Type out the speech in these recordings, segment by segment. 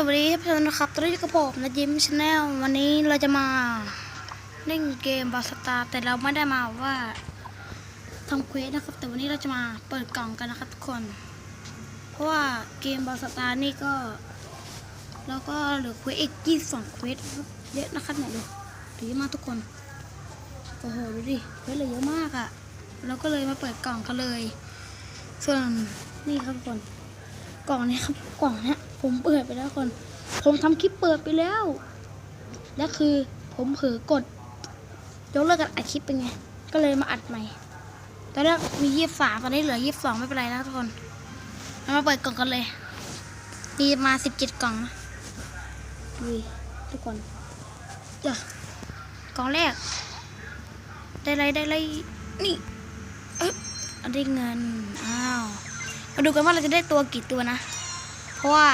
สวัสดีทุกท่านนะครับตอนนี้กับผมนะยิ้มชาแนลวันนี้เราจะมาเล่นเกมบาสตาร์แต่เราไม่ได้มาว่าทำเควสนะครับ แต่วันนี้เราจะมาเปิดกล่องกันนะครับทุกคน เพราะว่าเกมบาสตาร์นี่ก็แล้วก็เหลือเควสอีกยี่สิบสองเควสเยอะนะครับเนี่ยดูดูเยอะมากทุกคนโอ้โหดูดิเควสเหลือเยอะมากอะ่ะเราก็เลยมาเปิดกล่องกันเลย ส่วนนี่ครับทุกคนกล่องนี้ครับกล่องเนี้ย ผมเปิดไปแล้วคน ผมทำคลิปเปิดไปแล้ว แล้วคือผมเผลอกดยกเลิกการอัดคลิปเป็นไง ก็เลยมาอัดใหม่ตอนแรกมียี่สามตอนนี้เหลือยี่สองไม่เป็นไรนะทุกคนเรามาเปิดกล่องกันเลยมีมาสิบเจ็ดกล่องนะดูดิทุกคนเดี๋ยวกล่องแรก ได้ไรได้ไรนี่เอ๊ะได้เงิน อ้าว มาดูกันว่าเราจะได้ตัวกี่ตัวนะ เพราะว่า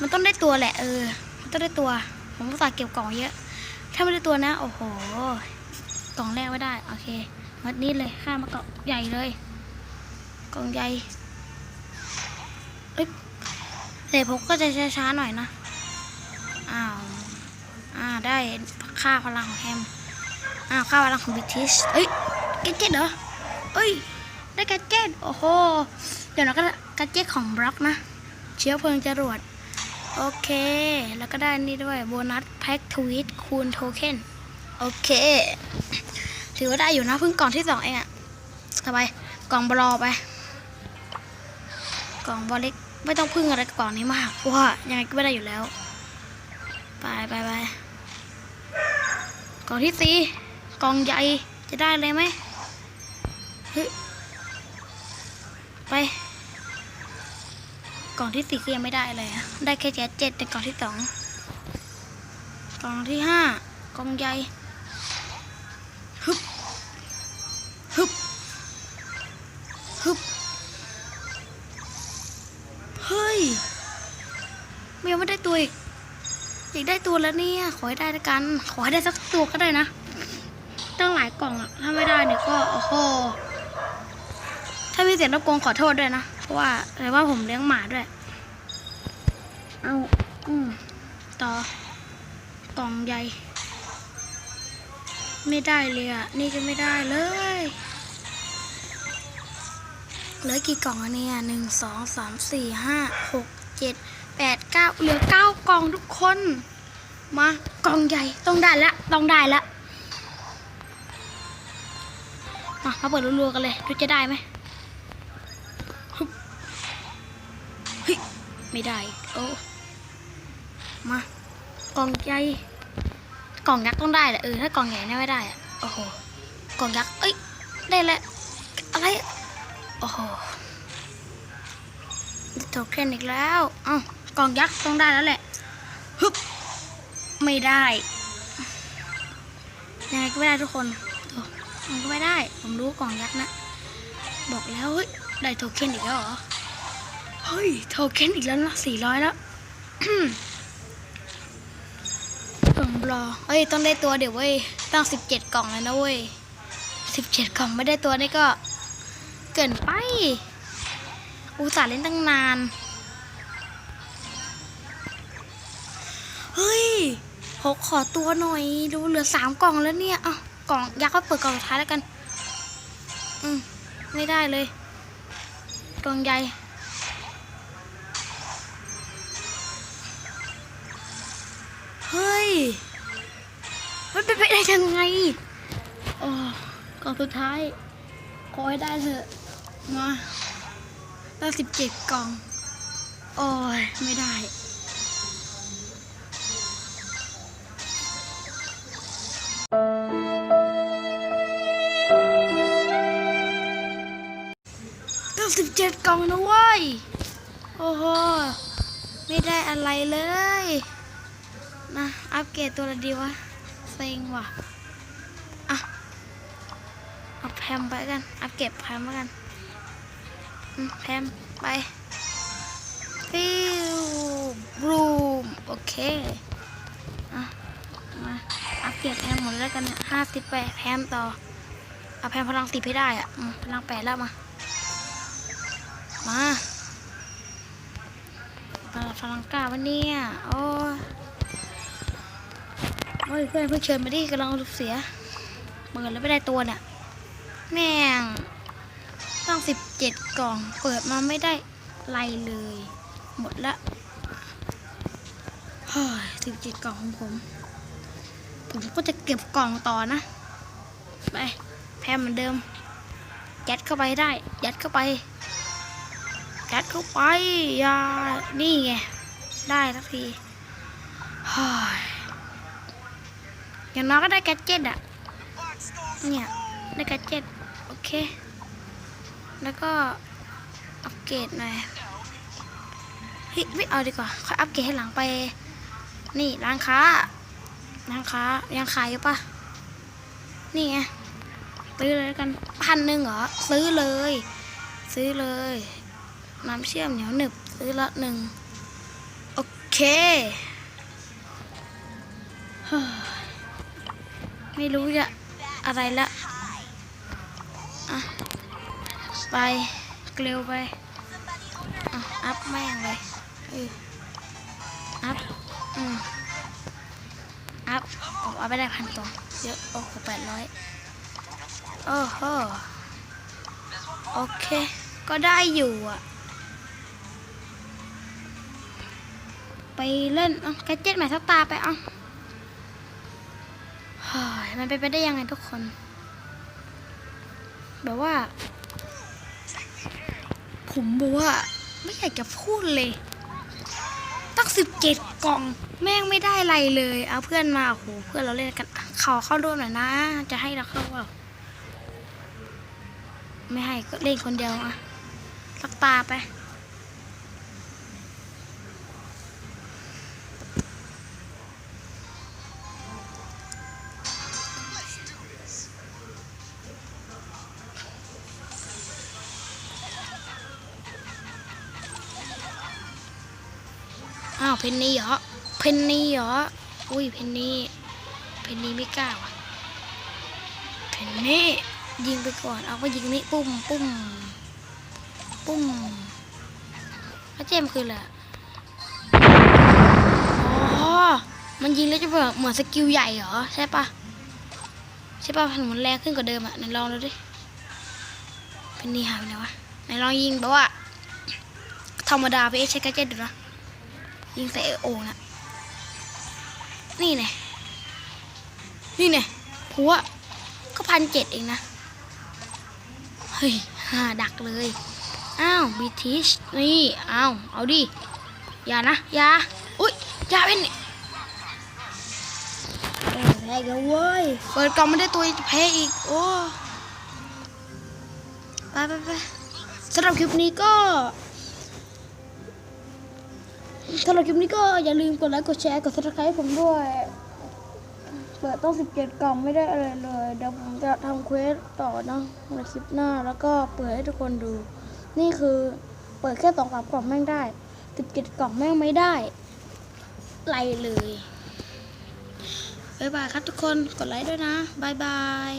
มันต้องได้ตัวแหละ เออ มันต้องได้ตัว ผมอุตส่าห์เก็บกล่องเยอะ ถ้าไม่ได้ตัวนะ โอ้โห กล่องแรกไม่ได้ โอเค มัดนี้เลยข้ามมากล่องใหญ่เลย กล่องใหญ่เอ้ยแต่ผมก็จะช้าๆหน่อยนะ อ้าว อ่า ได้ค่าพลังของแฮม อ้าวค่าพลังของบิทิชเอ้ยเกจเจ็ตเหรอเอ้ย ได้กระเจ็ตโอ้โห เดี๋ยวเราก็กระเจ็ตของบล็อกนะ เชื้อเพลิงจรวด โอเค แล้วก็ได้นี่ด้วยโบนัสแพ็กทวิตคูณโทเค็นโอเค ถือว่าได้อยู่นะเพิ่งกล่องที่สองเองอะสบายกล่องบลอไป กล่องบอลเล็กไม่ต้องพึ่งอะไรกับกล่องนี้มากเพราะว่ายังไงก็ไม่ได้อยู่แล้ว ไปไปไปกล่องที่สี่กล่องใหญ่จะได้เลยไหมไป กล่องที่สี่ก็ยังไม่ได้เลยอะได้แค่แจ๊ดเจ็ดแต่กล่องที่สองกล่องที่ห้ากล่องใหญ่ฮึบฮึบฮึบเฮ้ยไม่ยังไม่ได้ตัวอีกอยากได้ตัวแล้วเนี่ย ขอให้ได้ละกัน ขอให้ได้สักตัวก็ได้นะ ตั้งหลายกล่องอะถ้าไม่ได้เนี่ยก็ โอ้โห ถ้ามีเสียงรบกวนขอโทษด้วยนะ ราะว่าอะไรว่าผมเลี้ยงหมาด้วย เอาอืมต่อกล่องใหญ่ ไม่ได้เลยอะ นี่ก็ไม่ได้เลยเหลือกี่กล่องอันเนี่ยหนึ่งสองสามสี่ห้าหกเจ็ดแปดเก้าเหลือเก้ากล่องทุกคน มากล่องใหญ่ต้องได้ละต้องได้ละมามาเปิดรัวๆกันเลยดูจะได้ไหม เฮ้ย ไม่ได้ โอ้มากล่องใหญ่กล่องยักษ์ต้องได้แหละเออถ้ากล่องใหญ่เนี่ยไม่ได้อะโอ้โหกล่องยักษ์เอ้ยได้แล้วอะไรโอ้โหโทเค็นอีกแล้วเอ้ากล่องยักษ์ต้องได้แล้วแหละฮึบไม่ได้ยังไงก็ไม่ได้ทุกคนมันก็ไม่ได้ ผมรู้กล่องยักษ์นะ บอกแล้วเฮ้ยได้โทเค็นอีกแล้วเหรอ เฮ้ยโทเค็นอีกแล้วนะสี่ร้อยแล้วกล่องบลอเฮ้ย ต้องได้ตัวเดี๋ยวเว้ย ตั้งสิบเจ็ดกล่องเลยนะเว้ยสิบเจ็ดกล่องไม่ได้ตัวนี่ก็ เกินไป อุตส่าห์เล่นตั้งนาน เฮ้ยขอขอตัวหน่อย ดูเหลือสามกล่องแล้วเนี่ย เอ้ากล่องยักษ์ก็เปิดกล่องสุดท้ายแล้วกัน อืม ไม่ได้เลย กล่องใหญ่ มันเป็นไปได้ยังไงโอ้กล่องสุดท้าย ขอให้ได้เถอะ มาได้สิบเจ็ดกล่อง โอ้ย ไม่ได้ได้ สิบเจ็ดกล่องนะเว้ย โอ้โห ไม่ได้อะไรเลย นะ อัปเกรดตัวละดีวะ ซ็งว่ะ อะ เอาแพมไปกัน เอัปเกรดแพมไปกันแพมไปฟิวบลูมโอเค อะ มาอัปเกรดแพมหมดแล้วกันห้าสิบแปดแพมต่อ เอาแพมพลังสิบให้ได้อะพลังแปดแล้วมา มามาฟลังกาวันนี้โอ้ ยโอ้ยเพื่อนเพื่อนเชิญมาดิกำลังรู้สึกเสียเปิดแล้วไม่ได้ตัวเนี่ยแม่งต้องสิบเจ็ดกล่องเปิดมาไม่ได้ไรเลย หมดละเฮ้ยสิบเจ็ดกล่องของผม ผมก็จะเก็บกล่องต่อนะ ไปแพ้เหมือนเดิม ยัดเข้าไปได้ ยัดเข้าไป ยัดเข้าไป อย่า นี่ไง ได้ทักทีเฮ้ย อย่างน้อยก็ได้แกดเจ็ตอะเนี่ย ได้แกดเจ็ตโอเค แล้วก็อัปเกรดหน่อยเฮ้ยไม่เอาดีกว่าค่อยอัปเกรดให้หลังไป นี่ร้านค้าร้านค้ายังขายอยู่ปะนี่ไงซื้อเลยกันพันหนึ่งเหรอ ซื้อเลย ซื้อเลยน้ำเชื่อมเหนียวหนึบซื้อละหนึ่งโอเค ไม่รู้จะอะไรละอะไป เกลียวไปอะอัพแม่งเลยเอออัพอืมอัพผมเอาไปได้พันตัวเยอะ โอ้โหแปดร้อยโอ้โหโอเค ก็ได้อยู่อะ ไปเล่นเอะแกเจ็ตใหม่ทักตาไปเอะเฮ้ย มันเป็นไปได้ยังไงทุกคน แบบว่า ผมบอกว่า ไม่อยากจะพูดเลย ตั้งสิบเจ็ดกล่อง แม่งไม่ได้อะไรเลย เอาเพื่อนมาโอ้โหเพื่อนเราเล่นกันเขอเข้าร่วมหน่อยนะ จะให้เราเข้าเปล่าไม่ให้ก็เล่นคนเดียวอะสักตาไปาวเพนนี่เหรอเพนนี่เหรออุ้ยเพนนี่เพนนี่ไม่กล้าว่ะเพนนี่ยิงไปก่อนเอาก็ยิงนี่ปุ้มปุ้มปุ้มแล้วเจมคืออะไรอะอ๋อมันยิงแล้วจะแบบเหมือนสกิลใหญ่เหรอใช่ปะใช่ปะมันแรงขึ้นกว่าเดิมอะไหนลองดูดิเพนนี่หายไปไหนวะไหนลองยิงแบบว่าธรรมดาไปใช้กระเจ็ดดูนะ ยิงใส่โอ่งนะนี่ไงนี่ไงผัวก็พันเจ็ดเองนะ เฮ้ยหาดักเลย อ้าวบีทิชนี่อ้าวเอาดิ อย่านะ อย่า อุ้ยอย่าเป็นเออแพ้กันเว้ย เปิดกล่องไม่ได้ตัวจะแพ้อีก โอ้ไปไปไปสำหรับคลิปนี้ก็ สำหรับคลิปนี้ก็อย่าลืมกดไลค์กดแชร์กด subscribe ผมด้วย เปิดต้อง 17 กล่องไม่ได้อะไรเลย เดี๋ยวผมจะทำเควสต่อนะในคลิปหน้าแล้วก็เปิดให้ทุกคนดู นี่คือเปิดแค่สองสามกล่องแม่งได้ 17 กล่องแม่งไม่ได้ไรเลยบ๊ายบายครับทุกคนกดไลค์ด้วยนะบายบาย